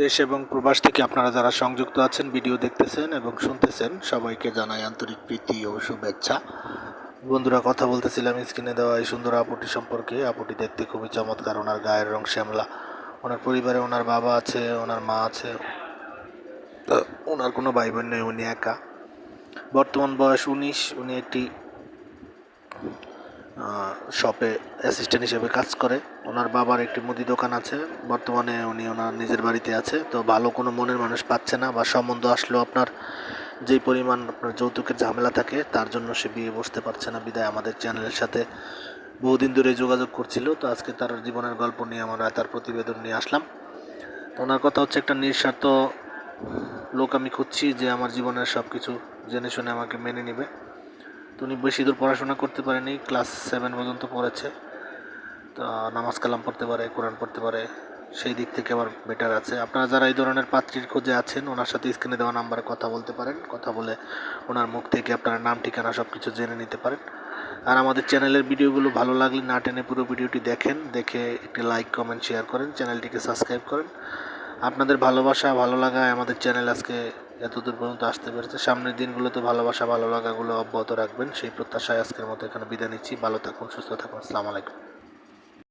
দেশ এবং প্রবাস থেকে আপনারা যারা সংযুক্ত আছেন, ভিডিও দেখতেছেন এবং শুনতেছেন, সবাইকে জানাই আন্তরিক প্রীতি ও শুভেচ্ছা। বন্ধুরা, কথা বলতেছিলাম, স্ক্রিনে দেওয়া এই সুন্দর আপুটি সম্পর্কে। আপুটি দেখতে খুবই চমৎকার, ওনার গায়ের রং শ্যামলা। ওনার পরিবারে ওনার বাবা আছে, ওনার মা আছে। ওনার কোনো ভাই বোন নেই, উনি একা। বর্তমান বয়স উনিশ, উনি একটি শপে অ্যাসিস্ট্যান্ট হিসেবে কাজ করে। ওনার বাবার একটি মুদি দোকান আছে। বর্তমানে উনি ওনার নিজের বাড়িতে আছে। তো ভালো কোনো মনের মানুষ পাচ্ছে না বা সম্বন্ধ আসলেও আপনার যেই পরিমাণ আপনার যৌতুকের ঝামেলা থাকে, তার জন্য সে বিয়ে বসতে পারছে না। বিদায় আমাদের চ্যানেলের সাথে বহুদিন ধরে যোগাযোগ করছিল। তো আজকে তার জীবনের গল্প নিয়ে আমরা তার প্রতিবেদন নিয়ে আসলাম। তো ওনার কথা হচ্ছে একটা নিঃস্বার্থ লোক আমি খুঁজছি যে আমার জীবনের সব কিছু জেনে শুনে আমাকে মেনে নেবে। তো উনি বেশি দূর পড়াশোনা করতে পারেনি, ক্লাস সেভেন পর্যন্ত পড়েছে। তো নামাজ কালাম পড়তে পারে, কোরআন পড়তে পারে, সেই দিক থেকে আবার বেটার আছে। আপনারা যারা এই ধরনের পাত্রীর খোঁজে আছেন, ওনার সাথে স্ক্রিনে দেওয়া নাম্বারে কথা বলতে পারেন। কথা বলে ওনার মুখ থেকে আপনারা নাম, ঠিকানা সব কিছু জেনে নিতে পারেন। আর আমাদের চ্যানেলের ভিডিওগুলো ভালো লাগলে না টেনে পুরো ভিডিওটি দেখেন, দেখে একটি লাইক কমেন্ট শেয়ার করেন চ্যানেলটিকে সাবস্ক্রাইব করেন। আপনাদের ভালোবাসা, ভালো লাগায় আমাদের চ্যানেল আজকে এত দূর পর্যন্ত আসতে পেরেছে। সামনের দিনগুলোতে ভালোবাসা, ভালো লাগাগুলো অব্যাহত রাখবেন। সেই প্রত্যাশায় আজকের মতো এখানে বিদায় নিচ্ছি। ভালো থাকুন, সুস্থ থাকুন। আসসালামু আলাইকুম।